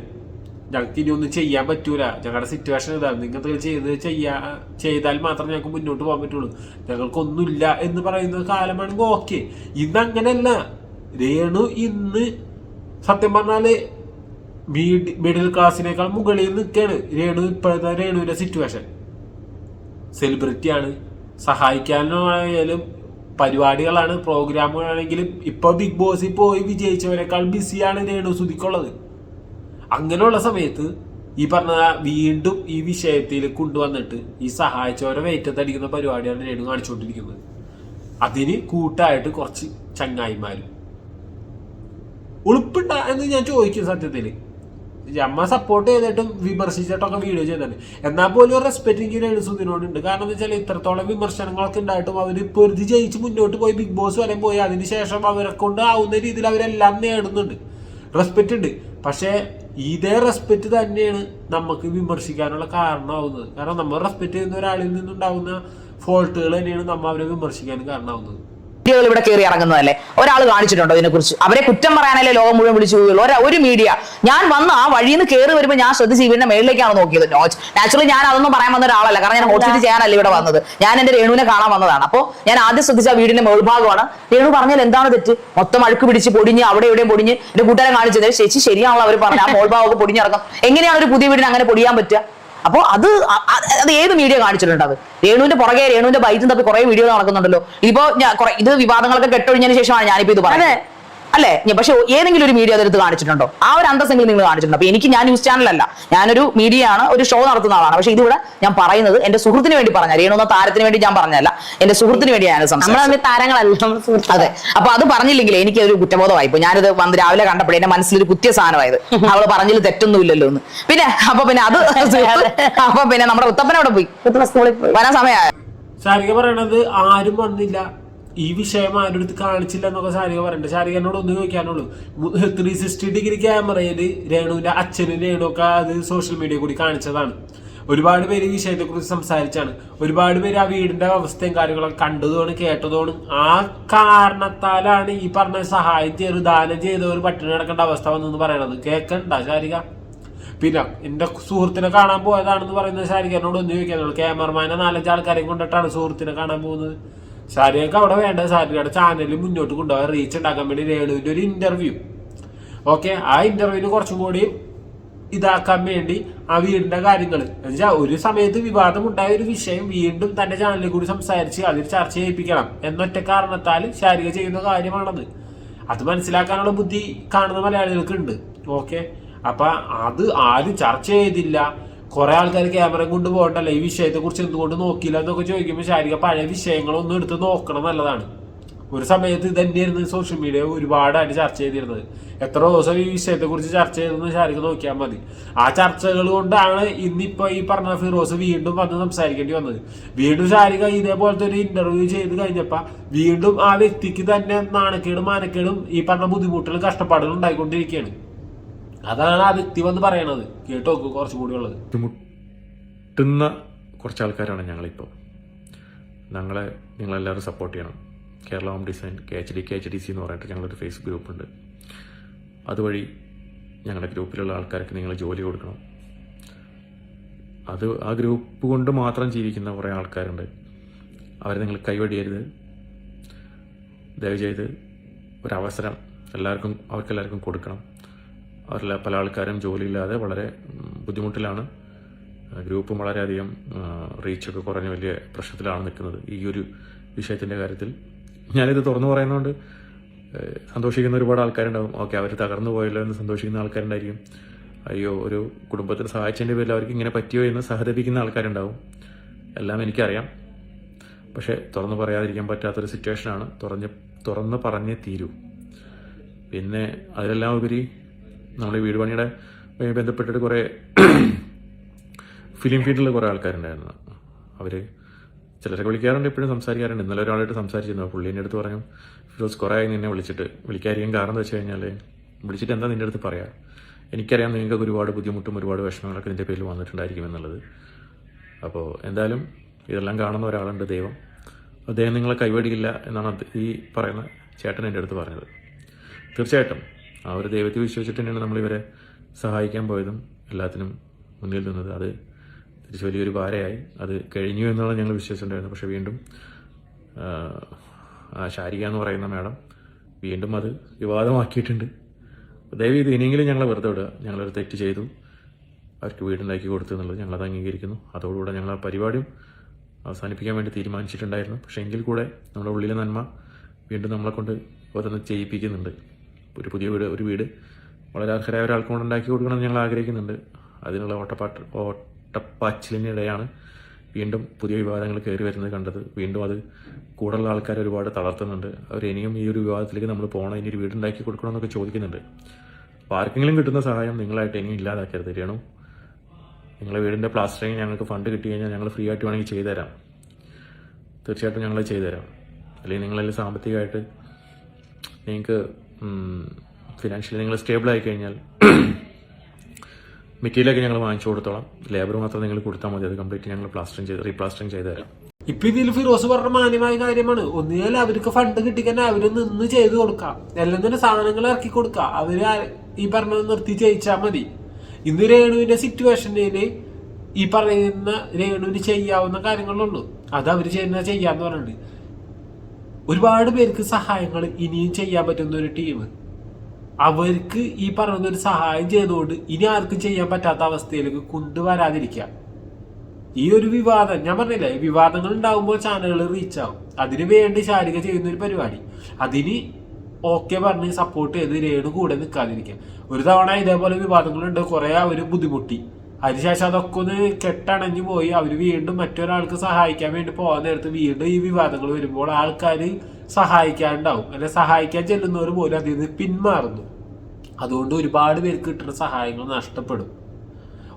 ഞങ്ങൾക്ക് ഇനി ഒന്നും ചെയ്യാൻ പറ്റൂല. ഞങ്ങളുടെ സിറ്റുവേഷൻ ഇതാണ്. നിങ്ങൾ ചെയ്ത് ചെയ്യാ ചെയ്താൽ മാത്രമേ ഞങ്ങൾക്ക് മുന്നോട്ട് പോകാൻ പറ്റുള്ളൂ. ഞങ്ങൾക്കൊന്നുമില്ല എന്ന് പറയുന്ന കാലമാണെങ്കിൽ ഓക്കെ ഇന്ന് അങ്ങനെയല്ല. രേണു ഇന്ന് സത്യം പറഞ്ഞാൽ മിഡിൽ ക്ലാസ്സിനേക്കാൾ മുകളിൽ നിൽക്കുകയാണ്. രേണു ഇപ്പോഴത്തെ രേണുവിന്റെ സിറ്റുവേഷൻ സെലിബ്രിറ്റി ആണ്. സഹായിക്കാനായാലും പരിപാടികളാണ് പ്രോഗ്രാമുകളാണെങ്കിലും ഇപ്പൊ ബിഗ് ബോസിൽ പോയി വിജയിച്ചവരെക്കാൾ ബിസിയാണ് രേണു സുധിക്കുള്ളത്. അങ്ങനെയുള്ള സമയത്ത് ഈ പറഞ്ഞ വീണ്ടും ഈ വിഷയത്തിൽ കൊണ്ടുവന്നിട്ട് ഈ സഹായിച്ചവരെ വേറ്റത്തടിക്കുന്ന പരിപാടിയാണ് രേണു കാണിച്ചുകൊണ്ടിരിക്കുന്നത്. അതിന് കൂട്ടായിട്ട് കുറച്ച് ചങ്ങായിമാരും. ഉളുപ്പുണ്ട എന്ന് ഞാൻ ചോദിക്കും സത്യത്തിൽ. അമ്മ സപ്പോർട്ട് ചെയ്തിട്ടും വിമർശിച്ചിട്ടൊക്കെ വീഡിയോ ചെയ്തിട്ടുണ്ട്. എന്നാൽ പോലും റെസ്പെക്ട് എനിക്ക് രേണുസുദിനോടുണ്ട് കാരണം എന്ന് വെച്ചാൽ ഇത്രത്തോളം വിമർശനങ്ങളൊക്കെ ഉണ്ടായിട്ടും അവർ പൊരുതി ജയിച്ച് മുന്നോട്ട് പോയി ബിഗ് ബോസ് വരെ പോയി അതിനുശേഷം അവരെ കൊണ്ട് ആവുന്ന രീതിയിൽ അവരെല്ലാം നേടുന്നുണ്ട്. റെസ്പെക്റ്റ് ഉണ്ട്. പക്ഷേ ഇതേ റെസ്പെക്റ്റ് തന്നെയാണ് നമുക്ക് വിമർശിക്കാനുള്ള കാരണമാവുന്നത്. കാരണം നമ്മൾ റെസ്പെക്റ്റ് ചെയ്യുന്ന ഒരാളിൽ നിന്നുണ്ടാവുന്ന ഫോൾട്ടുകൾ തന്നെയാണ് നമ്മൾ അവരെ വിമർശിക്കാൻ കാരണമാവുന്നത്. മീഡിയകൾ ഇവിടെ കയറി ഇറങ്ങുന്നതല്ലേ? ഒരാൾ കാണിച്ചിട്ടുണ്ടോ ഇതിനെക്കുറിച്ച്? അവരെ കുറ്റം പറയാനല്ലേ ലോകം മുഴുവൻ വിളിച്ചു പോകുള്ളൂ ഒരു മീഡിയ ഞാൻ വന്ന് ആ വഴിയിൽ നിന്ന് കയറി വരുമ്പോൾ ഞാൻ ശ്രദ്ധിച്ച് ഇവരുടെ മേളിലേക്കാണ് നോക്കിയത്. നാച്ചുറലി ഞാൻ അതൊന്നും പറയാൻ വന്ന ഒരാളല്ല. കാരണം ഞാൻ ഹോസ്പിറ്റൽ ചെയ്യാനല്ല ഇവിടെ വന്നത്. ഞാൻ എന്റെ രേണുവിനെ കാണാൻ വന്നതാണ്. അപ്പോൾ ഞാൻ ആദ്യം ശ്രദ്ധിച്ച ആ വീടിന്റെ മേൾഭാഗമാണ് രേണു പറഞ്ഞാൽ എന്താണ് തെറ്റ്? മൊത്തം അഴുക്ക് പിടിച്ച് പൊടിഞ്ഞ് അവിടെ ഇവിടെയും പൊടിഞ്ഞ് എന്റെ കൂട്ടുകാരെ കാണിച്ചത്. ചേച്ചി ശരിയാണല്ലോ അവർ പറഞ്ഞു ആ മേൾഭാഗമൊക്കെ പൊടിഞ്ഞിറങ്ങും എങ്ങനെയാണ് ഒരു പുതിയ വീടിന് അങ്ങനെ പൊടിയാൻ പറ്റുക? അപ്പൊ അത് അത് ഏത് മീഡിയ അത്? രേണുവിന്റെ പുറകെ രേണുവിന്റെ ബൈറ്റും തപ്പി കുറെ വീഡിയോ നടക്കുന്നുണ്ടല്ലോ. ഇപ്പോ ഞാൻ ഇത് വിവാദങ്ങളൊക്കെ കെട്ടൊഴിഞ്ഞതിന് ശേഷമാണ് ഞാനിപ്പോ ഇത് പറയുന്നത്. അല്ലേ? ഞാൻ- പക്ഷെ ഏതെങ്കിലും ഒരു മീഡിയ അതെടുത്ത് കാണിച്ചിട്ടുണ്ടോ? ആ ഒരു അന്തസ്സെങ്കിലും നിങ്ങൾ കാണിച്ചിട്ടുണ്ട്? അപ്പൊ എനിക്ക് ഞാൻ ന്യൂസ് ചാനലല്ല ഞാനൊരു മീഡിയ ആണ് ഒരു ഷോ നടത്തുന്ന ആളാണ്. പക്ഷെ ഇതിവിടെ ഞാൻ പറയുന്നത് എന്റെ സുഹൃത്തിന് വേണ്ടി പറഞ്ഞ. രേണു എന്ന താരത്തിന് വേണ്ടി ഞാൻ പറഞ്ഞല്ല എന്റെ സുഹൃത്തിന് വേണ്ടി ഞാൻ നമ്മൾ സംസാരിച്ചത് താരങ്ങളല്ല. അതെ. അപ്പൊ അത് പറഞ്ഞില്ലെങ്കിൽ എനിക്ക് ഒരു കുറ്റബോധമായി ഇപ്പൊ ഞാനിത് വന്ന് രാവിലെ കണ്ടപ്പോൾ എന്റെ മനസ്സിലൊരു കുത്തിയ സാധനമായത്. അവൾ പറഞ്ഞതിൽ തെറ്റൊന്നും ഇല്ലല്ലോ എന്ന്. പിന്നെ അപ്പൊ പിന്നെ അത് അപ്പൊ പിന്നെ നമ്മുടെ ഉത്തപ്പന അവിടെ പോയി? കുട്ടികളെ സ്കൂളിൽ പോയി. വരാൻ സമയമായ? ശാരിക പറയണത് ആരും വന്നില്ല. ഈ വിഷയം ആരുടെ അടുത്ത് കാണിച്ചില്ല എന്നൊക്കെ ശാരിക പറയണ്ട ശാരിക എന്നോട് ഒന്ന് ചോദിക്കാനുള്ളൂ. ത്രീ സിക്സ്റ്റി ഡിഗ്രി ക്യാമറയിൽ രേണുവിന്റെ അച്ഛനും രേണുവൊക്കെ അത് സോഷ്യൽ മീഡിയ കൂടി കാണിച്ചതാണ്. ഒരുപാട് പേര് ഈ വിഷയത്തെക്കുറിച്ച് സംസാരിച്ചാണ്. ഒരുപാട് പേര് ആ വീടിന്റെ അവസ്ഥയും കാര്യങ്ങളൊക്കെ കണ്ടതുമാണ് കേട്ടതുമാണ്. ആ കാരണത്താലാണ് ഈ പറഞ്ഞ സഹായം ചെയ്ത് ദാനം ചെയ്തവർ പട്ടിണി കിടക്കേണ്ട അവസ്ഥ വന്നെന്ന് പറയണത്. കേൾക്കണ്ട ശാരിക? പിന്നെ എന്റെ സുഹൃത്തിനെ കാണാൻ പോയതാണെന്ന് പറയുന്നത് എന്നോട് ഒന്ന് ചോദിക്കാനുള്ളൂ. ക്യാമറമാനെ നാലഞ്ച് ആൾക്കാരെയും കൊണ്ടിട്ടാണ് സുഹൃത്തിനെ കാണാൻ പോകുന്നത്. ശാരികക്ക് അവിടെ വേണ്ട സാരികളുടെ ചാനലിൽ മുന്നോട്ട് കൊണ്ടുപോകാൻ റീച്ച് ഉണ്ടാക്കാൻ വേണ്ടി രേണുവിന്റെ ഒരു ഇന്റർവ്യൂ ഓക്കെ ആ ഇന്റർവ്യൂവിന് കുറച്ചും കൂടി ഇതാക്കാൻ വേണ്ടി ആ വീടിന്റെ കാര്യങ്ങൾ എന്നുവെച്ചാൽ ഒരു സമയത്ത് വിവാദം ഉണ്ടായ ഒരു വിഷയം വീണ്ടും തന്റെ ചാനലിൽ കൂടി സംസാരിച്ച് അതിൽ ചർച്ച ചെയ്യിപ്പിക്കണം. എന്നൊറ്റ കാരണത്താൽ ശാരിക ചെയ്യുന്ന കാര്യമാണത്. അത് മനസ്സിലാക്കാനുള്ള ബുദ്ധി കാണുന്ന മലയാളികൾക്ക് ഉണ്ട് ഓക്കെ അപ്പൊ അത് ആരും ചർച്ച ചെയ്തില്ല കുറെ ആൾക്കാർ ക്യാമറ കൊണ്ട് പോകണ്ടല്ല? ഈ വിഷയത്തെ കുറിച്ച് എന്തുകൊണ്ട് നോക്കിയില്ല എന്നൊക്കെ ചോദിക്കുമ്പോൾ ശാരിക പഴയ വിഷയങ്ങളൊന്നും എടുത്ത് നോക്കണം നല്ലതാണ്. ഒരു സമയത്ത് ഇത് തന്നെയായിരുന്നു സോഷ്യൽ മീഡിയ ഒരുപാടായിട്ട് ചർച്ച ചെയ്തിരുന്നത്. എത്ര ദിവസം ഈ വിഷയത്തെ കുറിച്ച് ചർച്ച ചെയ്തെന്ന് ശാരിക നോക്കിയാൽ മതി. ആ ചർച്ചകൾ കൊണ്ടാണ് ഇന്നിപ്പോ ഈ പറഞ്ഞ ഫിറോസ് വീണ്ടും വന്ന് സംസാരിക്കേണ്ടി വന്നത്. വീണ്ടും ശാരിക ഇതേപോലത്തെ ഒരു ഇന്റർവ്യൂ ചെയ്ത് കഴിഞ്ഞപ്പോ വീണ്ടും ആ വ്യക്തിക്ക് തന്നെ നാണക്കേടും മാനക്കേടും ഈ പറഞ്ഞ ബുദ്ധിമുട്ടുകളും കഷ്ടപ്പാടുകളും ഉണ്ടായിക്കൊണ്ടിരിക്കുകയാണ്. അതാണ് ആ വ്യക്തി വന്ന് പറയണത്. കേട്ടോ കുറച്ചും കൂടി ഉള്ളത്. ബുദ്ധിമുട്ടുന്ന കുറച്ച് ആൾക്കാരാണ് ഞങ്ങളിപ്പോൾ. ഞങ്ങളെ നിങ്ങളെല്ലാവരും സപ്പോർട്ട് ചെയ്യണം. Kerala home design K H D K H D C എന്ന് പറഞ്ഞിട്ട് ഞങ്ങളൊരു ഫേസ്ബുക്ക് ഗ്രൂപ്പുണ്ട് അതുവഴി ഞങ്ങളുടെ ഗ്രൂപ്പിലുള്ള ആൾക്കാർക്ക് നിങ്ങൾ ജോലി കൊടുക്കണം. അത് ആ ഗ്രൂപ്പ് കൊണ്ട് മാത്രം ജീവിക്കുന്ന കുറേ ആൾക്കാരുണ്ട്. അവരെ നിങ്ങൾ കൈവടിയരുത്. ദയവ് ചെയ്ത് ഒരവസരം എല്ലാവർക്കും അവർക്കെല്ലാവർക്കും കൊടുക്കണം. അവരിൽ പല ആൾക്കാരും ജോലിയില്ലാതെ വളരെ ബുദ്ധിമുട്ടിലാണ്. ഗ്രൂപ്പും വളരെയധികം റീച്ചൊക്കെ കുറഞ്ഞ വലിയ പ്രശ്നത്തിലാണ് നിൽക്കുന്നത് ഈ ഒരു വിഷയത്തിന്റെ കാര്യത്തിൽ. ഞാനിത് തുറന്നു പറയുന്നതുകൊണ്ട് സന്തോഷിക്കുന്ന ഒരുപാട് ആൾക്കാരുണ്ടാവും. ഓക്കെ അവർ തകർന്നു പോയല്ലോ എന്ന് സന്തോഷിക്കുന്ന ആൾക്കാരുണ്ടായിരിക്കും. അയ്യോ ഒരു കുടുംബത്തിന് സഹായിച്ചതിന്റെ പേരിൽ അവർക്ക് ഇങ്ങനെ പറ്റിയോ എന്ന് സഹതപിക്കുന്ന ആൾക്കാരുണ്ടാവും. എല്ലാം എനിക്കറിയാം. പക്ഷേ തുറന്നു പറയാതിരിക്കാൻ പറ്റാത്തൊരു സിറ്റുവേഷനാണ് തുറഞ്ഞ് തുറന്ന് പറഞ്ഞേ തീരൂ. പിന്നെ അതിലെല്ലാം ഉപരി നമ്മുടെ വീട് പണിയുടെ ബന്ധപ്പെട്ടിട്ട് കുറേ ഫിലിം ഫീൽഡിൽ കുറേ ആൾക്കാരുണ്ടായിരുന്നു. അവർ ചിലരൊക്കെ വിളിക്കാറുണ്ട് എപ്പോഴും സംസാരിക്കാറുണ്ട്. ഇന്നലെ ഒരാളായിട്ട് സംസാരിച്ചിരുന്നു. പുള്ളീന്റെ അടുത്ത് പറഞ്ഞു ഫിറോസ് കുറേ ആയി നിന്നെ വിളിച്ചിട്ട്. വിളിക്കാതിരിക്കാൻ കാരണം എന്ന് വെച്ച് കഴിഞ്ഞാൽ വിളിച്ചിട്ട് എന്താ നിന്റെ അടുത്ത് പറയാം? എനിക്കറിയാം നിങ്ങൾക്ക് ഒരുപാട് ബുദ്ധിമുട്ടും ഒരുപാട് വിഷമങ്ങളൊക്കെ നിന്റെ പേരിൽ വന്നിട്ടുണ്ടായിരിക്കും എന്നുള്ളത്. അപ്പോൾ എന്തായാലും ഇതെല്ലാം കാണുന്ന ഒരാളുണ്ട് ദൈവം. അദ്ദേഹം നിങ്ങളെ കൈവടിയില്ല എന്നാണ് ഈ പറയുന്ന ചേട്ടൻ എന്റെ അടുത്ത് പറഞ്ഞത്. തീർച്ചയായിട്ടും ആ ഒരു ദൈവത്തെ വിശ്വസിച്ചിട്ട് തന്നെയാണ് നമ്മളിവരെ സഹായിക്കാൻ പോയതും എല്ലാത്തിനും മുന്നിൽ നിന്നത്. അത് തിരിച്ച് വലിയൊരു ഭാരയായി അത് കഴിഞ്ഞു എന്നുള്ളത് ഞങ്ങൾ വിശ്വസിച്ചിട്ടുണ്ടായിരുന്നു പക്ഷേ വീണ്ടും ആ ശാരിക എന്ന് പറയുന്ന മാഡം വീണ്ടും അത് വിവാദമാക്കിയിട്ടുണ്ട്. ദയവ് ഇത് ഇനിയെങ്കിലും ഞങ്ങളെ വെറുതെ വിടുക. ഞങ്ങളൊരു തെറ്റ് ചെയ്തു. അവർക്ക് വീടുണ്ടാക്കി കൊടുത്തു എന്നുള്ളത് ഞങ്ങളത് അംഗീകരിക്കുന്നു. അതോടുകൂടെ ഞങ്ങൾ ആ പരിപാടിയും അവസാനിപ്പിക്കാൻ വേണ്ടി തീരുമാനിച്ചിട്ടുണ്ടായിരുന്നു. പക്ഷേ എങ്കിൽ കൂടെ നമ്മുടെ ഉള്ളിലെ നന്മ വീണ്ടും നമ്മളെ കൊണ്ട് ഓരോന്ന് ചെയ്യിപ്പിക്കുന്നുണ്ട്. ഒരു പുതിയ വീട് ഒരു വീട് വളരെ അർഹരായ ഒരാൾക്ക് കൊണ്ട് ഉണ്ടാക്കി കൊടുക്കണം എന്ന് ഞങ്ങൾ ആഗ്രഹിക്കുന്നുണ്ട്. അതിനുള്ള ഓട്ടപ്പാട്ട് ഓട്ടപ്പാച്ചിലിനിടെയാണ് വീണ്ടും പുതിയ വിവാദങ്ങൾ കയറി വരുന്നത് കണ്ടത്. വീണ്ടും അത് കൂടുതലുള്ള ആൾക്കാർ ഒരുപാട് തളർത്തുന്നുണ്ട്. അവർ ഇനിയും ഈ ഒരു വിവാദത്തിലേക്ക് നമ്മൾ പോകണം ഇനി ഒരു വീടുണ്ടാക്കി കൊടുക്കണമെന്നൊക്കെ ചോദിക്കുന്നുണ്ട്. അപ്പോൾ ആർക്കെങ്കിലും കിട്ടുന്ന സഹായം നിങ്ങളായിട്ട് ഇനിയും ഇല്ലാതാക്കരുത്. രേണു നിങ്ങളെ വീടിന്റെ പ്ലാസ്റ്ററിങ് ഞങ്ങൾക്ക് ഫണ്ട് കിട്ടി കഴിഞ്ഞാൽ ഞങ്ങൾ ഫ്രീ ആയിട്ട് വേണമെങ്കിൽ ചെയ്തു തരാം തീർച്ചയായിട്ടും ഞങ്ങൾ ചെയ്തു തരാം അല്ലെങ്കിൽ നിങ്ങളെല്ലാം സാമ്പത്തികമായിട്ട് നിങ്ങൾക്ക് ഫിനാൻഷ്യലി നിങ്ങൾ സ്റ്റേബിൾ ആയി കഴിഞ്ഞാൽ (clears throat) മെറ്റീരിയലൊക്കെ ഞങ്ങൾ വാങ്ങിച്ചു കൊടുത്തോളാം. ലേബർ മാത്രം നിങ്ങൾ കൊടുത്താൽ മതി. അത് കംപ്ലീറ്റ് ഞങ്ങൾ പ്ലാസ്റ്ററിങ് ചെയ്ത് റീപ്ലാസ്റ്ററിങ് ചെയ്ത് തരാം. ഇപ്പൊ ഇതിൽ ഫിറോസ് പറഞ്ഞ മാന്യമായ കാര്യമാണ്. ഒന്നുകിൽ അവർക്ക് ഫണ്ട് കിട്ടിക്കാൻ അവർ നിന്ന് ചെയ്തു കൊടുക്കാം. എല്ലാം തന്നെ സാധനങ്ങൾ ഇറക്കി കൊടുക്കാം അവർ ഈ പറഞ്ഞത് നിർത്തി ജയിച്ചാൽ മതി. ഇന്ന് രേണുവിന്റെ സിറ്റുവേഷനിൽ ഈ പറയുന്ന രേണുവിന് ചെയ്യാവുന്ന കാര്യങ്ങളുള്ളൂ. അത് അവർ ചെയ്യുന്ന ചെയ്യാന്ന് പറഞ്ഞിട്ടുണ്ട്. ഒരുപാട് പേർക്ക് സഹായങ്ങൾ ഇനിയും ചെയ്യാൻ പറ്റുന്ന ഒരു ടീം അവർക്ക് ഈ പറയുന്ന ഒരു സഹായം ചെയ്തുകൊണ്ട് ഇനി ആർക്കും ചെയ്യാൻ പറ്റാത്ത അവസ്ഥയിലേക്ക് കൊണ്ടുവരാതിരിക്കുക. ഈ ഒരു വിവാദം ഞാൻ പറഞ്ഞില്ലേ വിവാദങ്ങൾ ഉണ്ടാകുമ്പോൾ ചാനലുകൾ റീച്ച് ആവും. അതിന് വേണ്ടി ശാരിക ചെയ്യുന്ന ഒരു പരിപാടി. അതിന് ഓക്കെ പറഞ്ഞ് സപ്പോർട്ട് ചെയ്ത് രേണു കൂടെ നിൽക്കാതിരിക്കുക ഒരു തവണ ഇതേപോലെ വിവാദങ്ങളുണ്ട് കുറെ അവർ ബുദ്ധിമുട്ടി. അതിനുശേഷം അതൊക്കെ ഒന്ന് കെട്ടണഞ്ഞു പോയി. അവർ വീണ്ടും മറ്റൊരാൾക്ക് സഹായിക്കാൻ വേണ്ടി പോകാൻ നേരത്ത് വീണ്ടും ഈ വിവാദങ്ങൾ വരുമ്പോൾ ആൾക്കാർ സഹായിക്കാനുണ്ടാവും. അല്ലെ സഹായിക്കാൻ ചെല്ലുന്നവർ പോലും അതിൽ നിന്ന് പിന്മാറുന്നു. അതുകൊണ്ട് ഒരുപാട് പേർക്ക് കിട്ടുന്ന സഹായങ്ങൾ നഷ്ടപ്പെടും.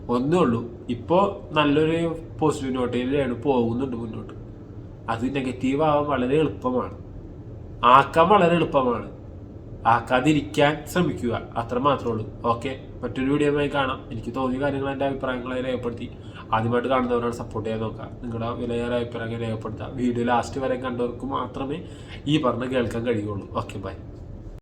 ഒന്നേ ഉള്ളൂ. ഇപ്പോൾ നല്ലൊരു പോസിറ്റീവ് നോട്ടിലാണ് പോകുന്നുണ്ട് മുന്നോട്ട്. അത് നെഗറ്റീവ് ആവാൻ വളരെ എളുപ്പമാണ്. ആക്കാൻ വളരെ എളുപ്പമാണ്. ആക്കാതിരിക്കാൻ ശ്രമിക്കുക. അത്ര മാത്രമേ ഉള്ളൂ. ഓക്കെ മറ്റൊരു വീഡിയോയുമായി കാണാം. എനിക്ക് തോന്നിയ കാര്യങ്ങൾ എന്റെ അഭിപ്രായങ്ങളെ രേഖപ്പെടുത്തി. ആദ്യമായിട്ട് കാണുന്നവരോട് സപ്പോർട്ട് ചെയ്യാൻ നോക്കുക. നിങ്ങളുടെ വിലയേറെ അഭിപ്രായങ്ങൾ രേഖപ്പെടുത്തുക. വീഡിയോ ലാസ്റ്റ് വരെ കണ്ടവർക്ക് മാത്രമേ ഈ പറഞ്ഞ് കേൾക്കാൻ കഴിയുള്ളൂ. Okay bye